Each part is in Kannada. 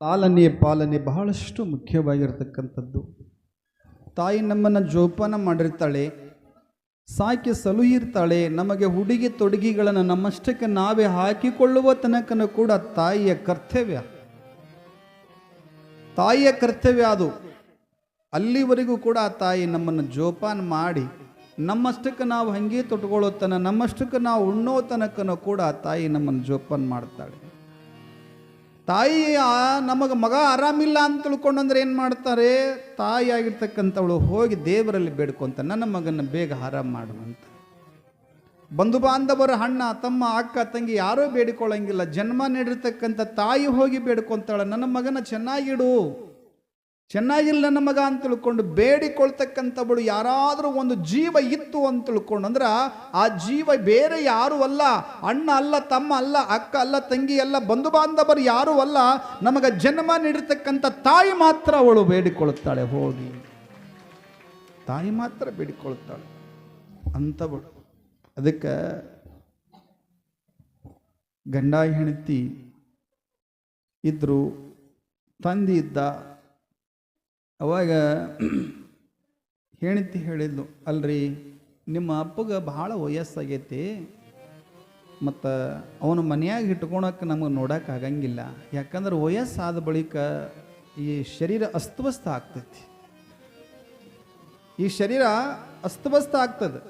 ಪಾಲನೆ ಪಾಲನೆ ಬಹಳಷ್ಟು ಮುಖ್ಯವಾಗಿರ್ತಕ್ಕಂಥದ್ದು. ತಾಯಿ ನಮ್ಮನ್ನು ಜೋಪಾನ ಮಾಡಿರ್ತಾಳೆ, ಸಾಕಿ ಸಲುಹಿರ್ತಾಳೆ, ನಮಗೆ ಹುಡುಗಿ ತೊಡುಗಿಗಳನ್ನು ನಮ್ಮಷ್ಟಕ್ಕೆ ನಾವೇ ಹಾಕಿಕೊಳ್ಳುವ ತನಕನೂ ಕೂಡ ತಾಯಿಯ ಕರ್ತವ್ಯ. ತಾಯಿಯ ಕರ್ತವ್ಯ ಅದು. ಅಲ್ಲಿವರೆಗೂ ಕೂಡ ತಾಯಿ ನಮ್ಮನ್ನು ಜೋಪಾನ ಮಾಡಿ, ನಮ್ಮಷ್ಟಕ್ಕೆ ನಾವು ಹಂಗೆ ತೊಟ್ಕೊಳ್ಳೋ ತನ, ನಮ್ಮಷ್ಟಕ್ಕೆ ನಾವು ಉಣ್ಣೋ ತನಕನೂ ಕೂಡ ತಾಯಿ ನಮ್ಮನ್ನು ಜೋಪಾನ ಮಾಡ್ತಾಳೆ. ತಾಯಿ ನಮಗೆ ಮಗ ಆರಾಮಿಲ್ಲ ಅಂತ ತಿಳ್ಕೊಂಡು ಅಂದ್ರೆ ಏನು ಮಾಡ್ತಾರೆ? ತಾಯಿ ಆಗಿರ್ತಕ್ಕಂಥವಳು ಹೋಗಿ ದೇವರಲ್ಲಿ ಬೇಡ್ಕೊಂತ ನನ್ನ ಮಗನ ಬೇಗ ಆರಾಮ್ ಮಾಡುವಂತ ಬಂಧು ಬಾಂಧವರ ಅಣ್ಣ, ತಮ್ಮ ಅಕ್ಕ, ತಂಗಿ ಯಾರೂ ಬೇಡಿಕೊಳ್ಳಂಗಿಲ್ಲ. ಜನ್ಮ ನೀಡಿರ್ತಕ್ಕಂಥ ತಾಯಿ ಹೋಗಿ ಬೇಡ್ಕೊಂತಾಳೆ ನನ್ನ ಮಗನ ಚೆನ್ನಾಗಿಡು. ಚೆನ್ನಾಗಿಲ್ಲ ನನ್ನ ಮಗ ಅಂತ ತಿಳ್ಕೊಂಡು ಬೇಡಿಕೊಳ್ತಕ್ಕಂಥವಳು ಯಾರಾದರೂ ಒಂದು ಜೀವ ಇತ್ತು ಅಂತ ತಿಳ್ಕೊಂಡು ಅಂದ್ರೆ ಆ ಜೀವ ಬೇರೆ ಯಾರೂ ಅಲ್ಲ, ಅಣ್ಣ ಅಲ್ಲ, ತಮ್ಮ ಅಲ್ಲ, ಅಕ್ಕ ಅಲ್ಲ, ತಂಗಿ ಅಲ್ಲ, ಬಂಧು ಬಾಂಧವರು ಯಾರೂ ಅಲ್ಲ, ನಮಗೆ ಜನ್ಮ ನೀಡಿರ್ತಕ್ಕಂಥ ತಾಯಿ ಮಾತ್ರ ಅವಳು ಬೇಡಿಕೊಳ್ಳುತ್ತಾಳೆ, ಹೋಗಿ. ತಾಯಿ ಮಾತ್ರ ಬೇಡಿಕೊಳ್ಳುತ್ತಾಳೆ ಅಂಥವಳು ಅದಕ್ಕೆ ಗಂಡ ಹೆಂಡತಿ ಇದ್ದರು ತಂದೆ ಇದ್ದ ಅವಾಗ ಹೆಂಡತಿ ಹೇಳಿದ್ಲು, ಅಲ್ರಿ, ನಿಮ್ಮ ಅಪ್ಪಗೆ ಭಾಳ ವಯಸ್ಸಾಗೈತಿ, ಮತ್ತು ಅವನು ಮನೆಯಾಗ ಇಟ್ಕೊಳಕ್ಕೆ ನಮಗೆ ನೋಡೋಕೆ ಆಗಂಗಿಲ್ಲ. ಯಾಕಂದ್ರೆ ವಯಸ್ಸಾದ ಬಳಿಕ ಈ ಶರೀರ ಅಸ್ತವ್ಯಸ್ತ ಆಗ್ತೈತಿ. ಈ ಶರೀರ ಅಸ್ತವ್ಯಸ್ತ ಆಗ್ತದೆ.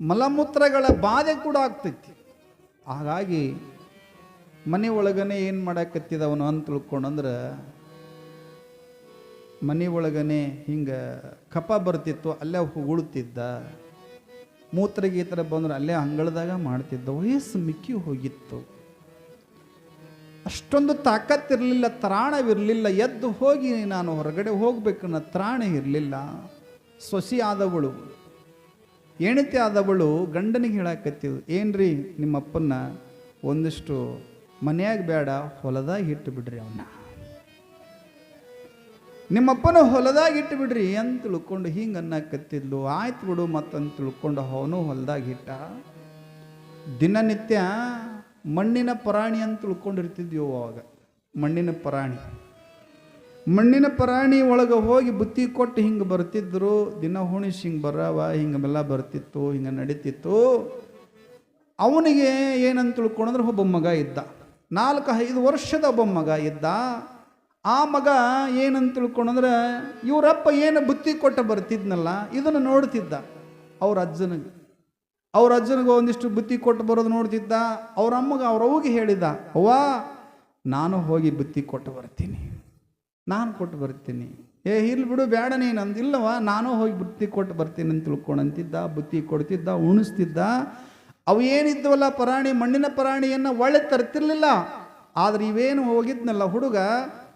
ಮಲಮೂತ್ರಗಳ ಬಾಧೆ ಕೂಡ ಆಗ್ತೈತಿ. ಹಾಗಾಗಿ ಮನೆ ಒಳಗನೆ ಏನು ಮಾಡಾಕತ್ತಿದವನು ಅಂತ ತಿಳ್ಕೊಂಡಂದ್ರೆ ಮನೆ ಒಳಗನೆ ಹಿಂಗೆ ಕಪ ಬರ್ತಿತ್ತು, ಅಲ್ಲೇ ಉಗುಳ್ತಿದ್ದ ಥರ ಬಂದ್ರೆ, ಅಲ್ಲೇ ಅಂಗಳದಾಗ ಮಾಡ್ತಿದ್ದ. ವಯಸ್ಸು ಮಿಕ್ಕಿ ಹೋಗಿತ್ತು. ಅಷ್ಟೊಂದು ತಾಕತ್ತಿರಲಿಲ್ಲ, ತ್ರಾಣವಿರಲಿಲ್ಲ. ಎದ್ದು ಹೋಗಿ ನಾನು ಹೊರಗಡೆ ಹೋಗ್ಬೇಕನ್ನೋ ತ್ರಾಣ ಇರಲಿಲ್ಲ. ಸೊಸಿ ಆದವಳು ಹೆಣತಿ ಆದವಳು, ಗಂಡನಿಗೆ ಹೇಳಾಕತ್ತಿದ್ವು ಏನ್ರಿ ನಿಮ್ಮಪ್ಪನ ಒಂದಿಷ್ಟು ಮನೆಯಾಗ ಬೇಡ ಹೊಲದಾಗ ಇಟ್ಟು ಬಿಡ್ರಿ ಅವನ್ನ ನಿಮ್ಮಪ್ಪನ ಹೊಲದಾಗ ಇಟ್ಟು ಬಿಡ್ರಿ ಅಂತ ತಿಳ್ಕೊಂಡು ಹಿಂಗೆ ಅನ್ನಕತ್ತಿದ್ಲು. ಆಯ್ತು ಬಿಡು ಮತ್ತಂತ ತಿಳ್ಕೊಂಡು ಅವನು ಹೊಲದಾಗ ಇಟ್ಟ ದಿನನಿತ್ಯ ಮಣ್ಣಿನ ಪ್ರಾಣಿ ಅಂತ ತಿಳ್ಕೊಂಡಿರ್ತಿದ್ವಿ ಅವಾಗ. ಮಣ್ಣಿನ ಪ್ರಾಣಿ. ಮಣ್ಣಿನ ಪ್ರಾಣಿ ಒಳಗೆ ಹೋಗಿ ಬುತ್ತಿ ಕೊಟ್ಟು ಹಿಂಗೆ ಬರ್ತಿದ್ರು. ದಿನ ಹುಣಿಸಿ ಹಿಂಗೆ ಬರವ ಹಿಂಗೆಲ್ಲ ಬರ್ತಿತ್ತು, ಹಿಂಗೆ ನಡೀತಿತ್ತು. ಅವನಿಗೆ ಏನಂತ ತಿಳ್ಕೊಂಡ್ರೆ, ಒಬ್ಬ ಮಗ ಇದ್ದ. ನಾಲ್ಕು ಐದು ವರ್ಷದ ಒಬ್ಬ ಮಗ ಇದ್ದ. ಆ ಮಗ ಏನಂತ ತಿಳ್ಕೊಂಡಂದ್ರೆ, ಇವರಪ್ಪ ಏನು ಬುತ್ತಿ ಕೊಟ್ಟು ಬರ್ತಿದ್ನಲ್ಲ, ಇದನ್ನು ನೋಡ್ತಿದ್ದ ಅವ್ರ ಅಜ್ಜನಿಗೆ. ಅವ್ರ ಅಜ್ಜನಿಗೆ ಒಂದಿಷ್ಟು ಬುತ್ತಿ ಕೊಟ್ಟು ಬರೋದು ನೋಡ್ತಿದ್ದ, ಅವ್ರ ಅಮ್ಮಗೆ ಅವ್ರ ಅವ್ಗೆ ಹೇಳಿದ, ಅವ್ವ, ನಾನು ಹೋಗಿ ಬುತ್ತಿ ಕೊಟ್ಟು ಬರ್ತೀನಿ. ನಾನು ಕೊಟ್ಟು ಬರ್ತೀನಿ. ಏ ಇಲ್ಲಿ ಬಿಡು, ಬೇಡ ನೀನು ಅಂದಿಲ್ಲವ ನಾನು ಹೋಗಿ ಬುತ್ತಿ ಕೊಟ್ಟು ಬರ್ತೀನಿ ಅಂತ ತಿಳ್ಕೊಂಡು ಅಂತಿದ್ದ ಬುತ್ತಿ ಕೊಡ್ತಿದ್ದ, ಉಣಿಸ್ತಿದ್ದ. ಅವು ಏನಿದ್ವಲ್ಲ, ಪರಾಣಿ ಮಣ್ಣಿನ ಪರಾಣಿಯನ್ನು ಒಳ್ಳೆ ತರ್ತಿರ್ಲಿಲ್ಲ. ಆದರೆ ಇವೇನು ಹೋಗಿದ್ನಲ್ಲ ಹುಡುಗ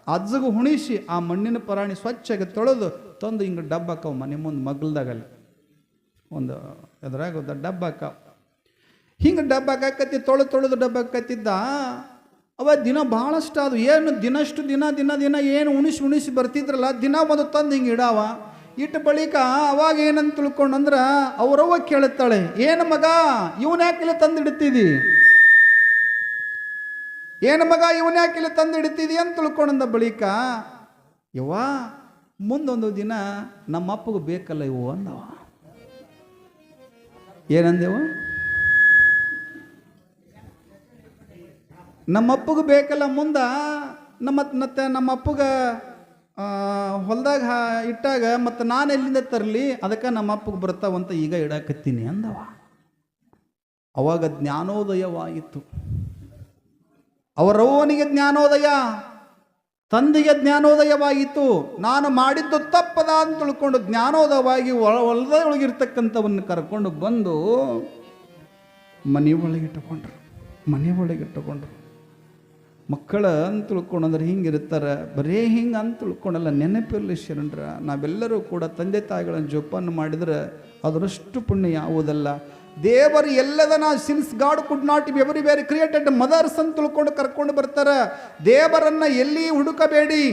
ಅಜ್ಜಗೂ ಹುಣಿಸಿ ಆ ಮಣ್ಣಿನ ಪರಾಣಿ ಸ್ವಚ್ಛಾಗಿ ತೊಳೆದು ತಂದು ಹಿಂಗೆ ಡಬ್ಬಕ್ಕವು ಮನೆ ಮುಂದೆ ಮಗ್ಲ್ದಾಗಲ್ಲಿ. ಒಂದು ಎದುರಾಗ ಒಂದು ಡಬ್ಬ ಹಾಕ ಹಿಂಗೆ ಡಬ್ಬ ಹಾಕತ್ತಿ ತೊಳೆದು ತೊಳೆದು ಡಬ್ಬ ಹಾಕತ್ತಿದ್ದ ಅವ ದಿನ ಭಾಳಷ್ಟು ಅದು ಏನು ದಿನಷ್ಟು ದಿನ ದಿನ ದಿನ ಏನು ಉಣಿಸಿ ಉಣಿಸಿ ಬರ್ತಿದ್ರಲ್ಲ, ದಿನ ಒಂದು ತಂದು ಹಿಂಗೆ ಇಡಾವ. ಇಟ್ಟ ಬಳಿಕ ಅವಾಗ ಏನಂತ ತಿಳ್ಕೊಂಡಂದ್ರ, ಅವರವ್ವ ಕೇಳುತ್ತಾಳೆ, ಏನು ಮಗ ಇವನ್ಯಾಕಿಲ್ಲ ತಂದು ಇಡ್ತಿದಿ ಏನು ಮಗ, ಇವನ್ ಇಲ್ಲಿ ತಂದು ಇಡ್ತಿದಿ ಅಂತ ತಿಳ್ಕೊಂಡ ಬಳಿಕ, ಯವ್ವ, ಮುಂದೊಂದು ದಿನ ನಮ್ಮ ಅಪ್ಪಗೆ ಬೇಕಲ್ಲ ಇವು ಅಂದವ. ಏನಂದೇವ? ನಮ್ಮ ಅಪ್ಪಗೆ ಬೇಕಲ್ಲ ಮುಂದ, ನಮ್ಮ ಮತ್ತೆ ನಮ್ಮ ಅಪ್ಪಗ ಹೊಲ್ದಾಗ ಇಟ್ಟಾಗ ಮತ್ತು ನಾನು ಎಲ್ಲಿಂದ ತರಲಿ, ಅದಕ್ಕೆ ನಮ್ಮ ಅಪ್ಪಗೆ ಬರ್ತಾವಂತ ಈಗ ಇಡಾಕತ್ತೀನಿ ಅಂದವ. ಅವಾಗ ಜ್ಞಾನೋದಯವಾಯಿತು ಅವರವ್ವನಿಗೆ ಜ್ಞಾನೋದಯ, ತಂದೆಗೆ ಜ್ಞಾನೋದಯವಾಗಿತ್ತು. ನಾನು ಮಾಡಿದ್ದು ತಪ್ಪದ ಅಂತ ತಿಳ್ಕೊಂಡು ಜ್ಞಾನೋದಯವಾಗಿ ಒಳ, ಒಳದೊಳಗಿರ್ತಕ್ಕಂಥವನ್ನು ಕರ್ಕೊಂಡು ಬಂದು ಮನೆ ಒಳಗಿಟ್ಟುಕೊಂಡ್ರು ಮನೆ ಒಳಗಿಟ್ಟುಕೊಂಡ್ರು ಮಕ್ಕಳ ಅಂತ ತಿಳ್ಕೊಂಡಂದ್ರೆ ಹಿಂಗಿರ್ತಾರೆ ಬರೀ ಹಿಂಗೆ ಅಂತ ತಿಳ್ಕೊಂಡಲ್ಲ ನೆನಪಿರಲಿ ಶರಣರ. ನಾವೆಲ್ಲರೂ ಕೂಡ ತಂದೆ ತಾಯಿಗಳನ್ನು ಜೋಪಾನ ಮಾಡಿದ್ರೆ ಅದರಷ್ಟು ಪುಣ್ಯ ಯಾವುದಲ್ಲ? ದೇವರು ಎಲ್ಲದನ್ನ since God could not be everywhere created mothers ಅಂತ ತಿಳ್ಕೊಂಡು ಕರ್ಕೊಂಡು ಬರ್ತಾರೆ. ದೇವರನ್ನ ಎಲ್ಲಿ ಹುಡುಕಬೇಡಿ?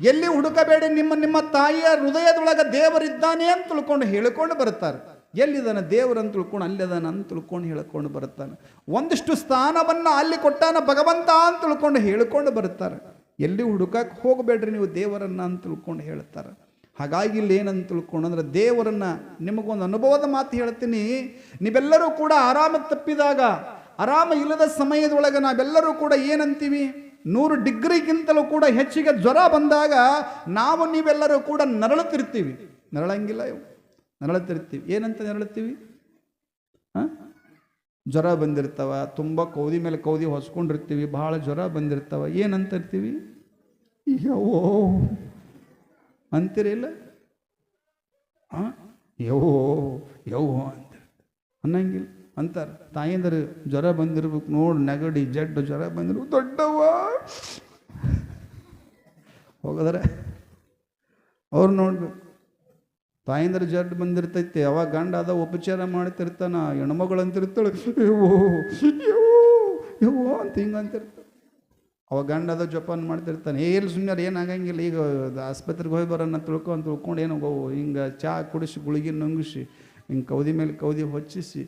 ಎಲ್ಲಿ ಹುಡುಕಬೇಡಿ? ನಿಮ್ಮ ನಿಮ್ಮ ತಾಯಿಯ ಹೃದಯದೊಳಗೆ ದೇವರಿದ್ದಾನೆ ಅಂತ ತಿಳ್ಕೊಂಡು ಹೇಳ್ಕೊಂಡು ಬರ್ತಾರೆ. ಎಲ್ಲಿದ್ದಾನೆ ದೇವರನ್ನು ತಿಳ್ಕೊಂಡು ಅಲ್ಲಿದ್ದಾನೆ ಅಂತ ತಿಳ್ಕೊಂಡು ಹೇಳ್ಕೊಂಡು ಬರ್ತಾನೆ. ಒಂದಿಷ್ಟು ಸ್ಥಾನವನ್ನು ಅಲ್ಲಿ ಕೊಟ್ಟಾನ ಭಗವಂತ ಅಂತ ತಿಳ್ಕೊಂಡು ಹೇಳ್ಕೊಂಡು ಬರ್ತಾರೆ. ಎಲ್ಲಿ ಹುಡುಕಕ್ಕೆ ಹೋಗಬೇಡ್ರಿ ನೀವು ದೇವರನ್ನ ಅಂತ ತಿಳ್ಕೊಂಡು ಹೇಳ್ತಾರೆ. ಹಾಗಾಗಿ ಇಲ್ಲಿ ಏನಂತ ತಿಳ್ಕೊಂಡು ದೇವರನ್ನು ನಿಮಗೊಂದು ಅನುಭವದ ಮಾತು ಹೇಳ್ತೀನಿ. ನೀವೆಲ್ಲರೂ ಕೂಡ ಆರಾಮ ತಪ್ಪಿದಾಗ, ಆರಾಮ ಇಲ್ಲದ ಸಮಯದೊಳಗೆ ನಾವೆಲ್ಲರೂ ಕೂಡ ಏನಂತೀವಿ? ನೂರು ಡಿಗ್ರಿಗಿಂತಲೂ ಕೂಡ ಹೆಚ್ಚಿಗೆ ಜ್ವರ ಬಂದಾಗ ನಾವು ನೀವೆಲ್ಲರೂ ಕೂಡ ನರಳುತ್ತಿರ್ತೀವಿ. ನರಳಂಗಿಲ್ಲ ಇವು. ನರಳುತ್ತಿರ್ತೀವಿ. ಏನಂತ ನರಳುತ್ತೀವಿ? ಹಾಂ? ಜ್ವರ ಬಂದಿರ್ತಾವ, ತುಂಬ ಕೌದಿ ಮೇಲೆ ಕೌದಿ ಹೊಸ್ಕೊಂಡಿರ್ತೀವಿ ಭಾಳ ಜ್ವರ ಬಂದಿರ್ತಾವ, ಏನಂತ ಇರ್ತೀವಿ? ಯವ್ವೋ ಅಂತೀರಿಲ್ಲ ಹಾಂ ಯವ್ವೋ ಯವ್ವೋ ಅಂತ ಅನ್ನಂಗಿಲ್ಲ. ಅಂತಾರೆ. ತಾಯಿಂದರು ಜ್ವರ ಬಂದಿರ್ಬೇಕು ನೋಡಿ, ನೆಗಡಿ, ಜಡ್ಡು ಜ್ವರ ಬಂದಿರ್ಬೇಕು. ದೊಡ್ಡವ್ವ! ಹೋಗದ್ರೆ. ಅವ್ರು ನೋಡ್ಬೇಕು. ತಾಯಂದ್ರೆ ಜಡ್ಡು ಬಂದಿರ್ತೈತೆ ಅವಾಗ ಗಂಡ ಅದ ಉಪಚಾರ ಮಾಡ್ತಿರ್ತಾನ, ಹೆಣ್ಮಗಳು ಅಂತಿರ್ತಾಳೆ. ಯವ್ವೋ ಯವ್ವೋ ಅಂತ ಹಿಂಗೆ ಅಂತಿರ್ತಾಳೆ ಗಂಡದ ಜೋಪಾನ ಮಾಡ್ತಿರ್ತಾನೆ. ಏ ಇಲ್ಲಿ ಸುಮ್ಮನೆ ಏನಾಗಂಗಿಲ್ಲ. ಈಗ ಆಸ್ಪತ್ರೆಗೆ ಹೋಗಿ ಬರೋಣ ತಿಳ್ಕೊಂಡು ಏನು ಗೋ ಹಿಂಗೆ ಚಹಾ ಕುಡಿಸಿ, ಗುಳಿಗೆ ನುಂಗಿಸಿ, ಹಿಂಗೆ ಕೌದಿ ಮೇಲೆ ಕೌದಿ ಹೊಚ್ಚಿಸಿ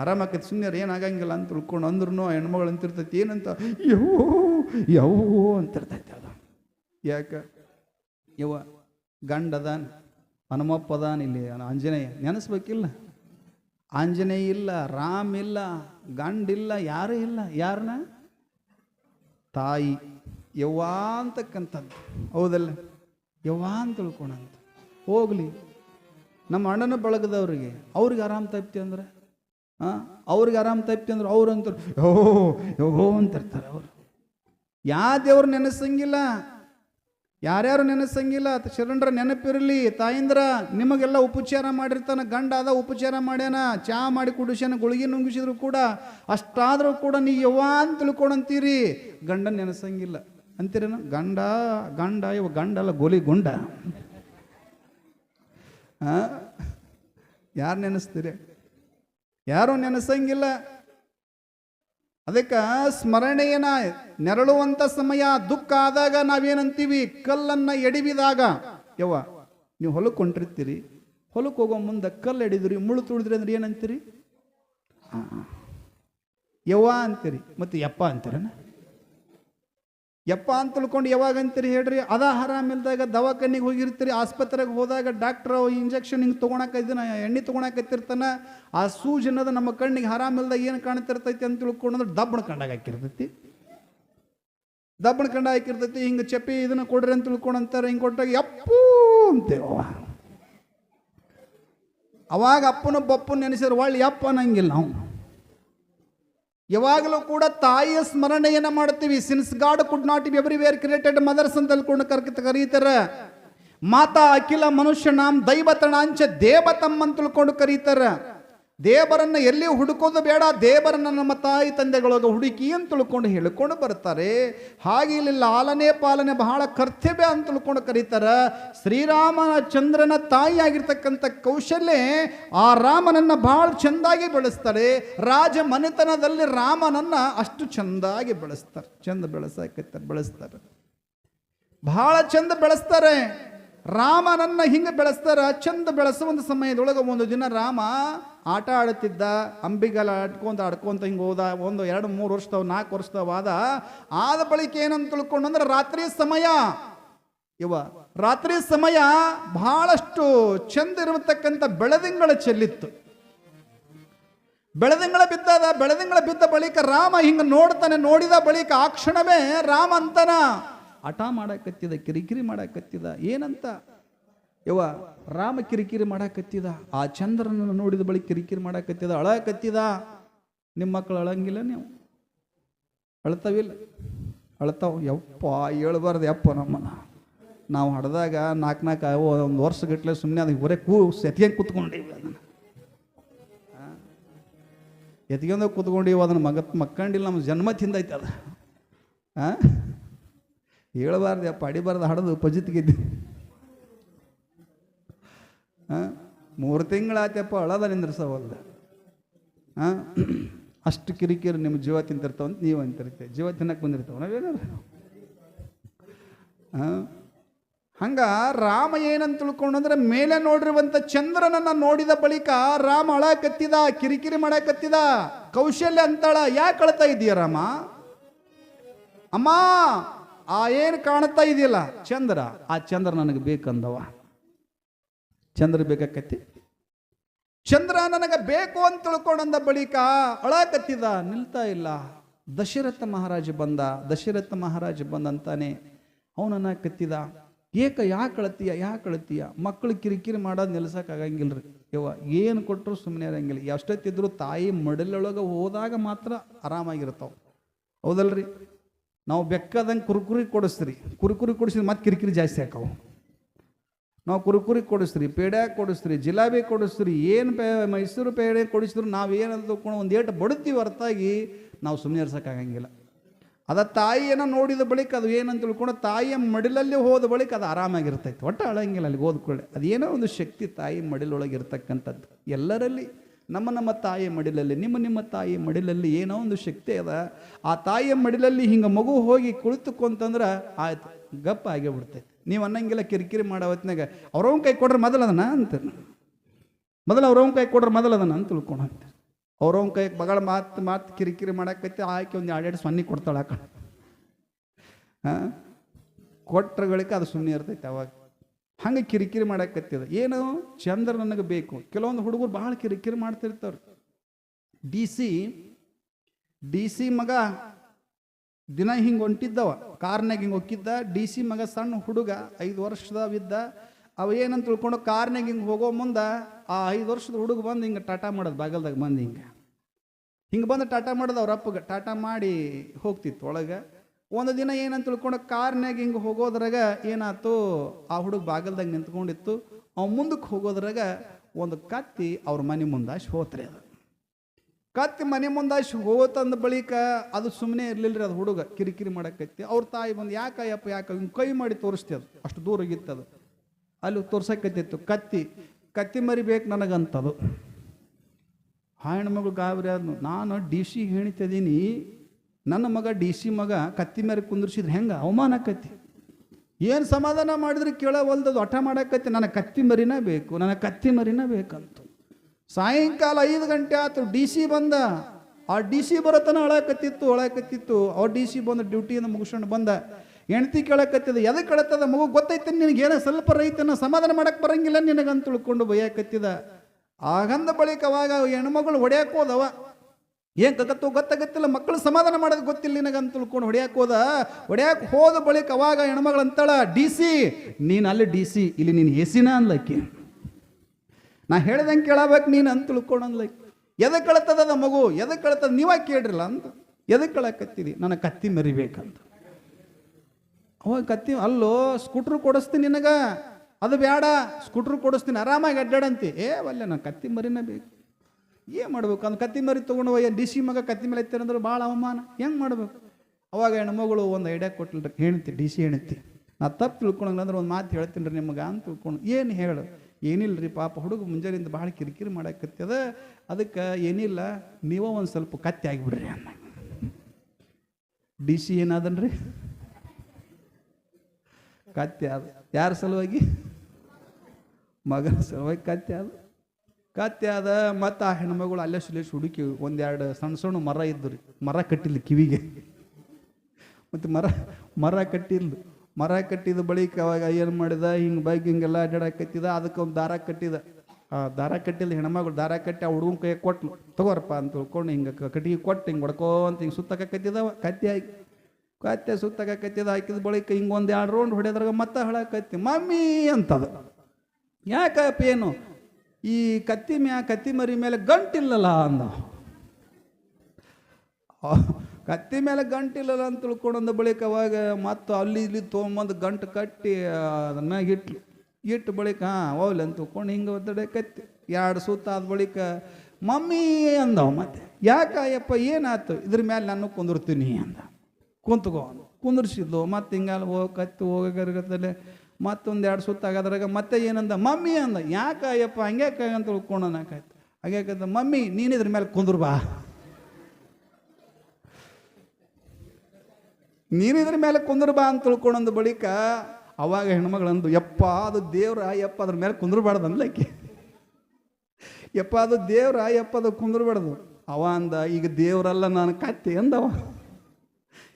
ಆರಾಮಾಕೈತಿ ಸುಮ್ಮನೆ ಏನಾಗಂಗಿಲ್ಲ ಅಂತ ತಿಳ್ಕೊಂಡು ಅಂದ್ರೂ ಹೆಣ್ಮಗಳು ಅಂತಿರ್ತೈತಿ. ಏನಂತ? ಯೋ ಯವ್ವೋ ಅಂತಿರ್ತೈತಿ ಅದು. ಯಾಕೆ? ಯವ ಗಂಡ ಅದಾನ ಹನುಮಪ್ಪ ಅದಾನ ಇಲ್ಲಿ, ಆಂಜನೇಯ, ನೆನೆಸ್ಬೇಕಿಲ್ಲ? ಆಂಜನೇಯ ಇಲ್ಲ, ರಾಮ್ ಇಲ್ಲ ಗಂಡಿಲ್ಲ ಯಾರೂ ಇಲ್ಲ. ಯಾರನ್ನ ತಾಯಿ, ಯವ್ವ ಅಂತಕ್ಕಂಥದ್ದು ಹೌದಲ್ಲ? ಯವ್ವ ಅಂತ ತಿಳ್ಕೊಳಂತ ಹೋಗಲಿ. ನಮ್ಮ ಅಣ್ಣನ ಬಳಗದವ್ರಿಗೆ, ಅವ್ರಿಗೆ ಆರಾಮ್ ತಪ್ತಿ ಅಂದ್ರೆ? ಹಾಂ ಅವ್ರಿಗೆ ಆರಾಮ್ ತಪ್ತಿ ಅಂದ್ರೆ ಅವ್ರು ಯೋ ಯೋ ಅಂತಿರ್ತಾರೆ ಅವರು. ಯಾ ದೇವ್ರು ನೆನೆಸಂಗಿಲ್ಲ ಯಾರ್ಯಾರು ನೆನೆಸಂಗಿಲ್ಲ ಶರಣರ ನೆನಪಿರಲಿ, ತಾಯಿಂದ್ರ ನಿಮಗೆಲ್ಲ ಉಪಚಾರ ಮಾಡಿರ್ತಾನ ಗಂಡ ಅದ ಉಪಚಾರ ಮಾಡ್ಯಾನ ಚಹಾ ಮಾಡಿ ಕುಡಿಸ್ಯಾನ, ಗುಳಿಗೆ ನುಂಗಿಸಿದ್ರು ಕೂಡ ಅಷ್ಟಾದರೂ ಕೂಡ ನೀ ಯವ್ವ ಅಂತ ಗಂಡ ನೆನೆಸಂಗಿಲ್ಲ. ಅಂತೀರೇನು? ಗಂಡ ಗಂಡ, ಇವ ಗಂಡ ಅಲ್ಲ, ಗೋಲಿ ಗುಂಡ? ಯಾರು ನೆನೆಸ್ತೀರಿ? ಯಾರು ನೆನೆಸಂಗಿಲ್ಲ? ಅದಕ್ಕೆ ಸ್ಮರಣೆಯನ್ನ ನೆರಳುವಂಥ ಸಮಯ, ದುಃಖ ಆದಾಗ ನಾವೇನಂತೀವಿ? ಕಲ್ಲನ್ನ ಎಡಿಬಿದಾಗ ಯವ್ವ, ನೀವು ಹೊಲಕ್ಕೆ ಹೊಂಟಿರ್ತೀರಿ. ಹೊಲಕ್ಕೆ ಹೋಗೋ ಮುಂದೆ ಕಲ್ಲು ಎಡಿದ್ರಿ, ಮುಳ್ಳು ತುಳಿದ್ರಿ ಅಂದ್ರೆ ಏನಂತೀರಿ. ಯವ್ವ ಅಂತೀರಿ. ಮತ್ತೆ ಯಪ್ಪ ಅಂತೀರನ? ಯಪ್ಪ ಅಂತ ತಿಳ್ಕೊಂಡು ಯಾವಾಗ ಅಂತೀರಿ ಹೇಳ್ರಿ? ಅದ ಇಲ್ದಾಗ ದವಾಖಾನಿಗೆ ಹೋಗಿರ್ತೀರಿ, ಆಸ್ಪತ್ರೆಗೆ ಹೋದಾಗ ಡಾಕ್ಟ್ರ್ ಇಂಜೆಕ್ಷನ್ ಹಿಂಗೆ ತೊಗೊಳಕೈದಿನ ಎಣ್ಣೆ ತೊಗೊಳಕತ್ತಿರ್ತಾನ ಆ ಸೂಜ್ ಅನ್ನೋದು ನಮ್ಮ ಕಣ್ಣಿಗೆ ಇಲ್ದಾಗ ಏನು ಕಾಣ್ತಿರ್ತೈತಿ ಅಂತ ತಿಳ್ಕೊಂಡ್ರೆ ದಬ್ಬಣ ಕಂಡಾಗ ಹಾಕಿರ್ತೈತಿ. ದಬ್ಬಣ ಕಂಡ ಹಾಕಿರ್ತೈತಿ, ಹಿಂಗೆ ಚಪ್ಪಿ ಇದನ್ನ ಕೊಡ್ರಿ ಅಂತ ತಿಳ್ಕೊಂಡು ಅಂತಾರೆ, ಹಿಂಗೆ ಕೊಟ್ಟಾಗ ಯಪ್ಪೂ ಅಂತೇವ ಅವಾಗ ಅಪ್ಪನ ಬಪ್ಪನ ನೆನೆಸಿದ್ರೆ ಒಳ್ಳೆ ಯಪ್ಪ ಅನ್ನಂಗಿಲ್ಲ ನಾವು ಯಾವಾಗಲೂ ಕೂಡ ತಾಯಿಯ ಸ್ಮರಣೆಯನ್ನು ಮಾಡ್ತೀವಿ. Since God could not be everywhere created mothers ಅಂತ ತಿಳ್ಕೊಂಡು ಕರ್ಕ, ಕರೀತಾರೆ. ಮಾತಾ ಅಖಿಲ ಮನುಷ್ಯ ನಾಮ್ ದೈವತಣಾಂಚ ದೇವತಮ್ಮ ಅಂತ ತಿಳ್ಕೊಂಡು ಕರೀತಾರೆ. ದೇವರನ್ನ ಎಲ್ಲಿ ಹುಡುಕೋದು ಬೇಡ, ದೇವರನ್ನ ನಮ್ಮ ತಾಯಿ ತಂದೆಗಳೊಳಗೆ ಹುಡುಕಿ ಅಂತ ತಿಳ್ಕೊಂಡು ಹೇಳಿಕೊಂಡು ಬರ್ತಾರೆ. ಹಾಗೆ ಇಲ್ಲಿ ಲಾಲನೆ ಪಾಲನೆ ಬಹಳ ಕರ್ತವ್ಯ ಅಂತ ತಿಳ್ಕೊಂಡು ಕರೀತಾರೆ. ಶ್ರೀರಾಮನ ಚಂದ್ರನ ತಾಯಿ ಆಗಿರ್ತಕ್ಕಂಥ ಕೌಶಲ್ಯ ಆ ರಾಮನನ್ನು ಬಹಳ ಚೆಂದಾಗಿ ಬೆಳೆಸ್ತಾರೆ. ರಾಜ ಮನೆತನದಲ್ಲಿ ರಾಮನನ್ನು ಅಷ್ಟು ಚೆಂದಾಗಿ ಬೆಳೆಸ್ತಾರೆ. ಚಂದ ಬೆಳೆಸಕತ್ತಾರೆ ಬೆಳೆಸ್ತಾರೆ. ಬಹಳ ಚಂದ ಬೆಳೆಸ್ತಾರೆ. ರಾಮನನ್ನು ಹಿಂಗೆ ಬೆಳೆಸ್ತಾರೆ. ಚಂದ ಬೆಳೆಸುವ ಒಂದು ಸಮಯದೊಳಗೆ ಒಂದು ದಿನ ರಾಮ ಆಟ ಆಡುತ್ತಿದ್ದ ಅಂಬಿಗಲ ಆಡ್ಕೊಂತ ಆಡ್ಕೊಂತ ಹಿಂಗೆ ಹೋದ, ಒಂದು ಎರಡು ಮೂರು ವರ್ಷದವ್, ನಾಲ್ಕು ವರ್ಷದವ ಆದ. ಬಳಿಕ ಏನಂತ ತಿಳ್ಕೊಂಡು ಅಂದ್ರೆ ರಾತ್ರಿ ಸಮಯ. ಇವ ರಾತ್ರಿ ಸಮಯ ಬಹಳಷ್ಟು ಚಂದ ಇರತಕ್ಕಂಥ ಬೆಳದಿಂಗಳ ಚೆಲ್ಲಿತ್ತು. ಬೆಳದಿಂಗಳ ಬಿದ್ದದ ಬೆಳದಿಂಗಳ ಬಿದ್ದ ಬಳಿಕ ರಾಮ ಹಿಂಗೆ ನೋಡ್ತಾನೆ, ನೋಡಿದ ಬಳಿಕ ಆ ಕ್ಷಣವೇ ರಾಮ ಅಂತನ. ಹಠ ಮಾಡಕತ್ತಿದ, ಕಿರಿಕಿರಿ ಮಾಡಕತ್ತಿದ, ಏನಂತ? ಯವ್ವ, ರಾಮ ಕಿರಿಕಿರಿ ಮಾಡಕತ್ತಿದ, ಆ ಚಂದ್ರನನ್ನು ನೋಡಿದ ಬಳಿ ಕಿರಿಕಿರಿ ಮಾಡಕತ್ತಿದ, ಅಳಕತ್ತಿದ. ನಿಮ್ಮ ಮಕ್ಕಳು ಅಳಂಗಿಲ್ಲ ನೀವು. ಅಳ್ತಾವಿಲ್ಲ. ಅಳ್ತಾವ. ಯಪ್ಪ, ಹೇಳ್ಬಾರ್ದು ಯಪ್ಪ ನಮ್ಮನ್ನ ನಾವು ಹಡ್ದಾಗ ನಾಲ್ಕು ನಾಲ್ಕು ಒಂದು ವರ್ಷಗಟ್ಟಲೆ ಸುಮ್ಮನೆ ಅದಕ್ಕೆ ಹೊರೆ ಕೂ ಎತ್ಗೆ ಕೂತ್ಕೊಂಡಿವಿ ಅದನ್ನು. ಎತ್ಕೊಂಡ ಕೂತ್ಕೊಂಡಿವಿ ಅದನ್ನು ಮಗ ಮಕ್ಕಂಡಿಲ್ಲ ನಮ್ಮ ಜನ್ಮ ತಿಂದೈತೆ ಅದು. ಹಾಂ ಯಪ್ಪ, ಅಡಿಬಾರ್ದು, ಹಡದು ಪಜಿತ್ಗಿದ್ದೆ ಹಾಂ ಮೂರು ತಿಂಗಳಾತಪ್ಪ ಅಳದ ನಿಂದ್ರಿಸವಲ್ದ ಹಾಂ ಅಷ್ಟು ಕಿರಿಕಿರಿ ನಿಮ್ಮ ಜೀವ ತಿಂತಿರ್ತಾವ ಅಂತ ನೀವು ಅಂತಿರ್ತೀವಿ ಜೀವ ತಿನ್ನಕ್ಕೆ ಬಂದಿರ್ತಾವ. ನಾವೇನಾರ ಹಾಂ ಹಂಗ ರಾಮ ಏನಂತ ತಿಳ್ಕೊಂಡಂದ್ರೆ ಮೇಲೆ ನೋಡಿರುವಂಥ ಚಂದ್ರನನ್ನು ನೋಡಿದ ಬಳಿಕ ರಾಮ ಅಳಕತ್ತಿದ, ಕಿರಿಕಿರಿ ಮಾಡಕತ್ತಿದ, ಕೌಶಲ್ಯ ಅಂತಾಳ ಯಾಕೆ ಅಳ್ತಾ ಇದೀಯ ರಾಮ? ಅಮ್ಮ, ಆ ಏನು ಕಾಣ್ತಾ ಇದೆಯಲ್ಲ ಚಂದ್ರ. ಆ ಚಂದ್ರ ನನಗೆ ಬೇಕಂದವ. ಚಂದ್ರ ಬೇಕಾಕತ್ತಿ? ಚಂದ್ರ ನನಗೆ ಬೇಕು ಅಂತ ತಿಳ್ಕೊಂಡಂದ ಬಳಿಕ ಅಳಾಕತ್ತಿದ ನಿಲ್ತಾ ಇಲ್ಲ. ದಶರಥ ಮಹಾರಾಜ ಬಂದ, ದಶರಥ ಮಹಾರಾಜ ಬಂದಂತಾನೆ ಅವನನ್ನ ಕತ್ತಿದ. ಏಕ ಯಾಕೆ ಅಳತೀಯ ಯಾಕೆ ಅಳತೀಯ ಮಕ್ಕಳು ಕಿರಿಕಿರಿ ಮಾಡೋದು ರೀ ಯವ್ವ, ಏನು ಕೊಟ್ಟರು ಸುಮ್ಮನೆ ಇರಂಗಿಲ್ಲ. ಎಷ್ಟೊತ್ತಿದ್ರು ತಾಯಿ ಮಡಲೊಳಗೆ ಹೋದಾಗ ಮಾತ್ರ ಆರಾಮಾಗಿರ್ತಾವ. ಹೌದಲ್ರಿ? ನಾವು ಬೆಕ್ಕದಂಗೆ ಕುರುಕುರಿ ಕೊಡಿಸ್ರಿ. ಕುರುಕುರಿ ಕೊಡಿಸಿದ್ರೆ ಮತ್ತೆ ಕಿರಿಕಿರಿ ಜಾಸ್ತಿ ಆಕಾವು ನಾವು ಕುರುಕುರಿ ಕೊಡಿಸ್ರಿ ಪೇಡ ಕೊಡಿಸ್ರಿ ಜಿಲಾಬಿ ಕೊಡಿಸ್ರಿ ಏನು ಪೇ, ಮೈಸೂರು ಪೇಡೆ ಕೊಡಿಸಿದ್ರು ನಾವು ಏನಂತ ತಿಳ್ಕೊಂಡು ಒಂದು ಏಟು ಬಡುತ್ತೀವಿ ಹೊರತಾಗಿ ನಾವು ಸುಮ್ಮನೆ ಇರ್ಸೋಕ್ಕಾಗಂಗಿಲ್ಲ ಅದ ತಾಯಿಯನ್ನು ನೋಡಿದ ಬಳಿಕ ಅದು ಏನಂತ ತಿಳ್ಕೊಂಡು ತಾಯಿಯ ಮಡಿಲಲ್ಲಿ ಹೋದ ಬಳಿಕ ಅದು ಆರಾಮಾಗಿರ್ತೈತೆ. ಒಟ್ಟು ಅಳಂಗಿಲ್ಲ ಅಲ್ಲಿಗೆ ಓದ್ಕೊಳ್ಳಿ ಅದೇನೋ ಒಂದು ಶಕ್ತಿ ತಾಯಿ ಮಡಿಲೊಳಗೆ ಇರ್ತಕ್ಕಂಥದ್ದು ಎಲ್ಲರಲ್ಲಿ ನಮ್ಮ ನಮ್ಮ ತಾಯಿಯ ಮಡಿಲಲ್ಲಿ, ನಿಮ್ಮ ನಿಮ್ಮ ತಾಯಿಯ ಮಡಿಲಲ್ಲಿ ಏನೋ ಒಂದು ಶಕ್ತಿ ಅದ. ಆ ತಾಯಿಯ ಮಡಿಲಲ್ಲಿ ಹಿಂಗೆ ಮಗು ಹೋಗಿ ಕುಳಿತುಕೊಂತಂದ್ರೆ ಆಯ್ತು, ಗಪ್ಪ ಆಗೇ ಬಿಡ್ತೈತೆ ನೀವು ಅನ್ನಂಗಿಲ್ಲ, ಕಿರಿಕಿರಿ ಮಾಡೋ ಹೊತ್ತಿನಾಗ ಅವ್ರವ್ನ ಕೈ ಕೊಡ್ರೆ ಅದನ್ನ ಅಂತ. ಮೊದಲು ಅವ್ರವ್ನ ಕೈ ಕೊಡ್ರೆ ಅಂತ ತಿಳ್ಕೊಂಡು ಅಂತ ಅವ್ರವ್ನ ಕೈ ಬಗಳ ಮಾತು ಮಾತು ಕಿರಿಕಿರಿ ಮಾಡಾಕೈತಿ ಆಕೆ ಒಂದು ಎರಡೆರಡು ಸೊನ್ನೆ ಕೊಡ್ತಾಳೆ ಆ ಕಡೆ. ಅದು ಸುಮ್ಮನೆ ಇರ್ತೈತೆ ಅವಾಗ. ಹಂಗೆ ಕಿರಿಕಿರಿ ಮಾಡಕ್ಕತ್ತಿದ ಏನು? ಚಂದ್ರ ನನಗೆ ಬೇಕು. ಕೆಲವೊಂದು ಹುಡುಗರು ಭಾಳ ಕಿರಿಕಿರಿ ಮಾಡ್ತಿರ್ತಾರೆ ಡಿ ಸಿ ಡಿ ಸಿ ಮಗ ದಿನ ಹಿಂಗೆ ಹೊಂಟಿದ್ದವ ಕಾರ್ನಾಗ ಹಿಂಗೆ ಹೊಕ್ಕಿದ್ದ, ಡಿ ಸಿ ಮಗ ಸಣ್ಣ ಹುಡುಗ ಐದು ವರ್ಷದವಿದ್ದ ಅವ ಏನಂತ ತಿಳ್ಕೊಂಡು ಕಾರ್ನಾಗ ಹಿಂಗೆ ಹೋಗೋ ಮುಂದೆ ಆ ಐದು ವರ್ಷದ ಹುಡುಗ ಬಂದು ಹಿಂಗೆ ಟಾಟಾ ಮಾಡೋದು, ಬಾಗಲ್ದಾಗ ಬಂದು ಹಿಂಗೆ. ಹಿಂಗೆ ಬಂದು ಟಾಟಾ ಮಾಡೋದು ಅವ್ರ ಅಪ್ಪಗೆ, ಟಾಟಾ ಮಾಡಿ ಹೋಗ್ತಿತ್ತು ಒಳಗೆ. ಒಂದು ದಿನ ಏನಂತ ತಿಳ್ಕೊಂಡು ಕಾರ್ನಾಗ ಹಿಂಗೆ ಹೋಗೋದ್ರಾಗ ಏನಾಯ್ತು, ಆ ಹುಡುಗ ಬಾಗಲ್ದಾಗ ನಿಂತ್ಕೊಂಡಿತ್ತು ಅವ್ನು ಮುಂದಕ್ಕೆ ಹೋಗೋದ್ರಾಗ ಒಂದು ಕತ್ತಿ ಅವ್ರ ಮನೆ ಮುಂದಾಶ್ ಹೋತ್ರಿ ಅದು. ಕತ್ತಿ ಮನೆ ಮುಂದಾಶ್ ಹೋತಂದ ಬಳಿಕ ಅದು ಸುಮ್ಮನೆ ಇರಲಿಲ್ಲ ರೀ ಅದು ಹುಡುಗ ಕಿರಿಕಿರಿ ಮಾಡಕ್ಕೈತಿ ಅವ್ರ ತಾಯಿ ಬಂದು ಯಾಕಯ್ಯಪ್ಪ ಯಾಕ? ಹಿಂಗೆ ಕೈ ಮಾಡಿ ತೋರಿಸ್ತಿ ಅದು. ಅಷ್ಟು ದೂರ ಅದು. ಅಲ್ಲಿ ತೋರ್ಸಕ್ಕೈತಿತ್ತು ಕತ್ತಿ ಕತ್ತಿ ಮರಿಬೇಕು ನನಗಂತದು. ಆ ಹೆಣ್ಮಗಳು ಗಾಬರಿ ಆದ್ನು. ನಾನು ಡಿ ಸಿ ಹೇಳ್ತಿದ್ದೀನಿ, ನನ್ನ ಮಗ ಡಿ ಸಿ ಮಗ ಕತ್ತಿ ಮರಿ ಕುಂದಿರ್ಸಿದ್ರೆ ಹೆಂಗೆ? ಅವಮಾನ ಆಕತಿ. ಏನು ಸಮಾಧಾನ ಮಾಡಿದ್ರೆ ಕೇಳವಲ್ದದು, ಹಠ ಮಾಡಾಕತ್ತಿ, ನನಗೆ ಕತ್ತಿ ಮರಿನ ಬೇಕು, ನನಗೆ ಕತ್ತಿ ಮರಿನ ಬೇಕಂತ. ಸಾಯಂಕಾಲ ಐದು ಗಂಟೆ ಆತು ಡಿ ಸಿ ಬಂದ. ಆ ಡಿ ಸಿ ಬರೋತನ ಅಳಕತ್ತಿತ್ತು ಅಳಕತ್ತಿತ್ತು. ಅವ್ರ ಡಿ ಸಿ ಬಂದ, ಡ್ಯೂಟಿಯನ್ನು ಮುಗಿಸ್ಕೊಂಡು ಬಂದ. ಹೆಂಡತಿ ಕೇಳಕತ್ತಿದ ಎದಕ್ಕೆ ಕಳತ್ತದ ಮಗು ಗೊತ್ತೈತೆ ನಿನಗೆ? ಏನೋ ಸ್ವಲ್ಪ ರೈತನ ಸಮಾಧಾನ ಮಾಡಕ್ಕೆ ಬರಂಗಿಲ್ಲ ನಿನಗಂತ ತಿಳ್ಕೊಂಡು ಬೈಯಕತ್ತಿದ. ಆಗಂದ ಬಳಿಕ ಅವಾಗ ಹೆಣ್ಮಗಳು ಹೊಡ್ಯಾಕ್ ಹೋದವ. ಏನ್ ಕಗತ್ತೋ ಗೊತ್ತಾಗತ್ತಿಲ್ಲ. ಮಕ್ಕಳು ಸಮಾಧಾನ ಮಾಡೋದು ಗೊತ್ತಿಲ್ಲ ನಿನಗಂತ ತಿಳ್ಕೊಂಡು ಹೊಡ್ಯಾಕ್ ಹೋದ. ಹೊಡ್ಯಾಕ್ ಹೋದ ಬಳಿಕ ಅವಾಗ ಹೆಣ್ಮಗಳು ಅಂತಾಳ ಡಿ ಸಿ, ನೀನು ಅಲ್ಲಿ ಡಿ ಸಿ, ಇಲ್ಲಿ ನೀನು ಎಸಿನ ಅನ್ಲಕ್ಕಿ ನಾ ಹೇಳ್ದಂಗೆ ಕೇಳಬೇಕು, ನೀನು ಅಂತ ತಿಳ್ಕೊಂಡು ಲೈಕ್ ಎದಕ್ಕೆ ಕಳತದ ಮಗು? ಎದಕ್ಕೆ ಕಳತದ? ನೀವ ಕೇಳ್ರಿಲ್ಲ ಅಂತ. ಎದಕ್ಕೆ ಕಳಕತ್ತಿದಿ ನನಗೆ ಕತ್ತಿ ಮರಿಬೇಕಂತ. ಅವಾಗ ಕತ್ತಿ, ಅಲ್ಲೋ, ಸ್ಕೂಟ್ರ್ ಕೊಡಿಸ್ತೀನಿ ನಿನಗ? ಅದು ಬೇಡ ಸ್ಕೂಟ್ರ್ ಕೊಡಿಸ್ತೀನಿ, ಆರಾಮಾಗಿ ಅಡ್ಡಾಡಂತಿ ಏ ಅಲ್ಲ ನಾನು ಕತ್ತಿ ಮರಿನ ಬೇಕು. ಏನು ಮಾಡ್ಬೇಕು? ಅಂದ್ರೆ ಕತ್ತಿ ಮರಿ ತೊಗೊಂಡು ಹೋಗಿ ಡಿ ಸಿ ಮಗ ಕತ್ತಿ ಮೇಲೆ ಎತ್ತಿರಂದ್ರೆ ಭಾಳ ಅವಮಾನ. ಹೆಂಗೆ ಮಾಡ್ಬೇಕು? ಅವಾಗ ಹೆಣ್ಮಗಳು ಒಂದು ಐಡಿಯಾ ಕೊಟ್ಲಿರಿ ಹೇಳ್ತಿ ಡಿ ಸಿ ಹೇಳ್ತಿ ನಾ ತಪ್ಪು ತಿಳ್ಕೊಳಂದ್ರೆ ಒಂದು ಮಾತು ಹೇಳ್ತೀನಿ ರೀ ನಿಮಗೆ ಅಂತ ತಿಳ್ಕೊಂಡು, ಏನು ಹೇಳು? ಏನಿಲ್ಲ ರೀ ಪಾಪ ಹುಡುಗ ಮುಂಜಾನೆಯಿಂದ ಭಾಳ ಕಿರಿಕಿರಿ ಮಾಡಾಕತ್ತದ, ಅದಕ್ಕೆ ಏನಿಲ್ಲ, ನೀವೋ ಒಂದು ಸ್ವಲ್ಪ ಕತ್ತಿ ಆಗಿಬಿಡ್ರಿ ಅನ್ನ ಡಿ ಸಿ ಏನಾದನ್ರಿ? ಕತ್ತಿ ಅದು ಯಾರ ಸಲುವಾಗಿ? ಮಗನ ಸಲುವಾಗಿ ಕತ್ತಿ ಅದು ಕತ್ತಿ ಆದ, ಮತ್ತು ಆ ಹೆಣ್ಮಗಳು ಅಲ್ಲೇ ಸುಲೇಶ್ ಹುಡುಕಿ ಒಂದೆರಡು ಸಣ್ಣ ಸಣ್ಣ ಮರ ಇದ್ದು ರೀ ಮರ ಕಟ್ಟಿಲ್ಲ ಕಿವಿಗೆ. ಮತ್ತು ಮರ ಮರ ಕಟ್ಟಿಲ್ಲ ಮರ ಕಟ್ಟಿದ ಬಳಿಕ ಅವಾಗ ಏನು ಮಾಡಿದ? ಹಿಂಗೆ ಬೈಕ್ ಹಿಂಗೆಲ್ಲ ಅಡ್ಡಾಡಕತ್ತಿದ. ಅದಕ್ಕೆ ಒಂದು ದಾರ ಕಟ್ಟಿದ. ಆ ದಾರ ಕಟ್ಟಿಲ್ಲ ಹೆಣ್ಮಗಳು ದಾರ ಕಟ್ಟಿ ಆ ಹುಡುಗನ ಕೈ ಕೊಟ್ಲು. ತಗೋರಪ್ಪ ಅಂತ ತಿಳ್ಕೊಂಡು ಹಿಂಗೆ ಕಟ್ಟಿಗೆ ಕೊಟ್ಟು ಹಿಂಗೆ ಹೊಡ್ಕೋಂತ ಹಿಂಗೆ ಸುತ್ತಕತ್ತಿದವ ಕತ್ತಿ ಹಾಕಿ ಕತ್ತೆ ಸುತ್ತಕ ಕತ್ತಿದ ಹಾಕಿದ ಬಳಿಕ ಹಿಂಗ ಒಂದು ಎರಡು ರೌಂಡ್ ಹೊಡೆದ್ರಾಗ ಮತ್ತೆ ಹಳಕತ್ತಿ ಮಮ್ಮಿ ಅಂತದ. ಯಾಕಪ್ಪ ಏನು? ಈ ಕತ್ತಿ ಮ್ಯಾ ಕತ್ತಿ ಮರಿ ಮೇಲೆ ಗಂಟಿಲ್ಲಲ್ಲ ಅಂದ. ಕತ್ತಿ ಮೇಲೆ ಗಂಟಿಲ್ಲಲ್ಲ ಅಂತ ತಿಳ್ಕೊಂಡಂದ ಬಳಿಕ ಅವಾಗ ಮತ್ತು ಅಲ್ಲಿ ಇಲ್ಲಿ ತೊಗೊಂಬಂದು ಗಂಟು ಕಟ್ಟಿ ಅದನ್ನ ಇಟ್ಲು ಇಟ್ಟು ಬಳಿಕ, ಹಾಂ, ಹೋಗ್ಲಿ ಅಂತ ತಿಳ್ಕೊಂಡು ಹಿಂಗೆ ಒತ್ತಡೆ ಕತ್ತಿ. ಎರಡು ಸುತ್ತ ಆದ ಬಳಿಕ, ಮಮ್ಮಿ ಅಂದವ ಮತ್ತೆ. ಯಾಕಯ್ಯಪ್ಪ ಏನಾಯ್ತು? ಇದ್ರ ಮೇಲೆ ನಾನು ಕುಂದಿರ್ತೀನಿ ಅಂದ. ಕುಂತ್ಕೋ ಅಂದ. ಕುಂದಿರ್ಸಿದ್ಲು. ಮತ್ತೆ ಹಿಂಗಲ್ಲ ಹೋಗಿ ಕತ್ತಿ ಹೋಗಗರಗತ್ತಲೆ ಮತ್ತೊಂದು ಎರಡು ಸುತ್ತ ಆಗೋದ್ರಾಗ ಮತ್ತೆ ಏನಂದ? ಮಮ್ಮಿ ಅಂದ. ಯಾಕಯ್ಯಪ್ಪ ಹಂಗ್ಯಾಕ ಅಂತ ತಿಳ್ಕೊಂಡು ನಾಕಾಯ್ತು ಹಾಗ್ಯಾಕಂತ ಮಮ್ಮಿ, ನೀನು ಇದ್ರ ಮೇಲೆ ಕುಂದ್ರ ಬಾ. ನೀನು ಇದ್ರ ಮೇಲೆ ಕುಂದರ್ಬಾ ಅಂತ ತಿಳ್ಕೊಂಡಂದು ಬಳಿಕ ಅವಾಗ ಹೆಣ್ಮಗಳಂದು ಯಪ್ಪ, ಅದು ದೇವ್ರ, ಯಪ್ಪ, ಅದ್ರ ಮೇಲೆ ಕುಂದ್ರಬಾರ್ದು ಅನ್ಲಕ್ಕೆ ಯಪ್ಪ, ಅದು ದೇವ್ರ, ಯಪ್ಪ, ಅದು ಕುಂದ್ರಬಾರ್ದು ಅವ ಅಂದ, ಈಗ ದೇವರಲ್ಲ ನಾನು ಕತ್ತಿ ಅಂದವ.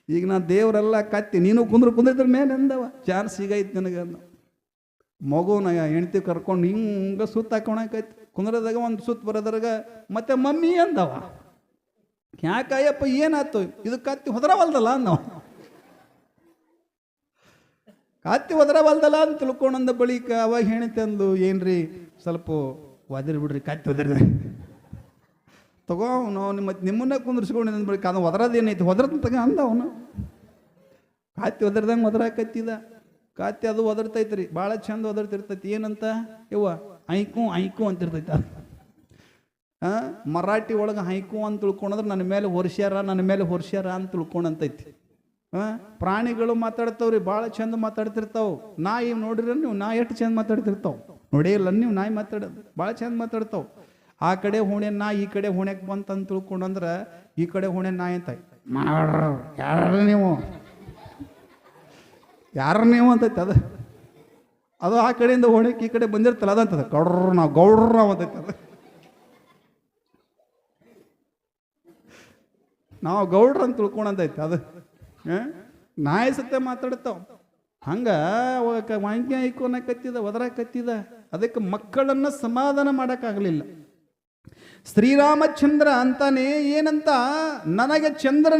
ಈಗ ನಾ ದೇವರೆಲ್ಲ ಕತ್ತಿ, ನೀನು ಕುಂದ್ರ ಕುಂದ್ರಿದ್ರ ಮೇಲೆ ಅಂದವ. ಚಾನ್ಸ್ ಸಿಗೈತೆ ನನಗೆ ಅಂದ. ಮಗುನ ಹೆಂಡ್ತಿ ಕರ್ಕೊಂಡು ಹಿಂಗ ಸುತ್ತ ಹಾಕೊಳಕೈತಿ ಕುಂದ್ರದಾಗ ಒಂದು ಸುತ್ತ ಬರೋದ್ರಾಗ ಮತ್ತೆ ಮಮ್ಮಿ ಅಂದವ. ಯಾಕಯ್ಯಪ್ಪ, ಏನಾಯ್ತು? ಇದು ಕತ್ತಿ ಹೊದರವಲ್ದಲ್ಲ ಅಂದವ ಕತ್ತಿ ಬಲ್ದಲ್ಲ ಅಂತ ತಿಳ್ಕೊಂಡಂದ ಬಳಿಕ ಅವಾಗ ಹೆಣ್ತಿ ಅಂದ್ಲು ಏನ್ರಿ, ಸ್ವಲ್ಪ ಒದರಿ ಬಿಡ್ರಿ, ಕತ್ತಿ ಒದರಿ. ತಗೋ ಅವನು, ನಿಮ್ಮ ನಿಮ್ಮನ್ನ ಕುಂದ್ರಿಸ್ಕೊಂಡು ಬಳಿಕ ಅದು ಒದರದೇನೈತಿ ಒದರದ ತಗ ಅಂದ ಅವನು. ಕಾತಿ ಒದರ್ದಂಗೆ ಒದರಾಕತ್ತಿದ. ಕತ್ತಿ ಅದು ಒದರ್ತೈತ್ರಿ, ಭಾಳ ಚಂದ ಒದರ್ತಿರ್ತೈತಿ. ಏನಂತ? ಯವ್ವ ಐಕು ಐಕು ಅಂತಿರ್ತೈತಿ. ಅದು ಮರಾಠಿ ಒಳಗೆ ಹೈಕು ಅಂತ ತಿಳ್ಕೊಂಡ್ರೆ ನನ್ನ ಮೇಲೆ ಹೊರ್ಸ್ಯಾರ, ನನ್ನ ಮೇಲೆ ಹೊರ್ಸ್ಯಾರ ಅಂತ ತಿಳ್ಕೊಂಡಂತೈತಿ. ಪ್ರಾಣಿಗಳು ಮಾತಾಡ್ತಾವ್ರಿ ಭಾಳ ಚಂದ ಮಾತಾಡ್ತಿರ್ತಾವ. ನಾಯಿ ನೋಡಿರ ನೀವು ನಾ ಎಷ್ಟು ಚಂದ ಮಾತಾಡ್ತಿರ್ತಾವ. ನೋಡೇ ಇಲ್ಲ, ನೀವು ನಾಯಿ ಮಾತಾಡೋದು ಭಾಳ ಚಂದ ಮಾತಾಡ್ತಾವ. ಆ ಕಡೆ ಹುಣೆ ನಾ ಈ ಕಡೆ ಹುಣ್ಯಾಕ್ ಬಂತ ಅಂತ ತಿಳ್ಕೊಂಡಂದ್ರೆ ಈ ಕಡೆ ಹುಣೆ ನಾಯಿ ಅಂತ. ಯಾರು ನೀವು? ಯಾರು ನೀವು ಅಂತೈತೆ ಅದು? ಅದು ಆ ಕಡೆಯಿಂದ ಹೋಣಕ್ಕೆ ಈ ಕಡೆ ಬಂದಿರ್ತಲ್ಲ ಅದಂತದ ಗೌಡ್ರ ನಾವು ಗೌಡ್ರ ನಾವು ಅಂತೈತೆ ಅದು. ನಾವು ಗೌಡ್ರ ಅಂತ ತಿಳ್ಕೊಂಡಂತೈತೆ ಅದು? ನಾಯಿ ಸತ್ಯ ಮಾತಾಡ್ತಾವ. ಹಂಗ ವಾಂಗ್ಯ ಐಕೋನ ಕತ್ತಿದ ಒದರ ಕತ್ತಿದ, ಅದಕ್ಕೆ ಮಕ್ಕಳನ್ನ ಸಮಾಧಾನ ಮಾಡೋಕ್ಕಾಗಲಿಲ್ಲ. ಶ್ರೀರಾಮಚಂದ್ರ ಅಂತಾನೆ ಏನಂತ, ನನಗೆ ಚಂದ್ರ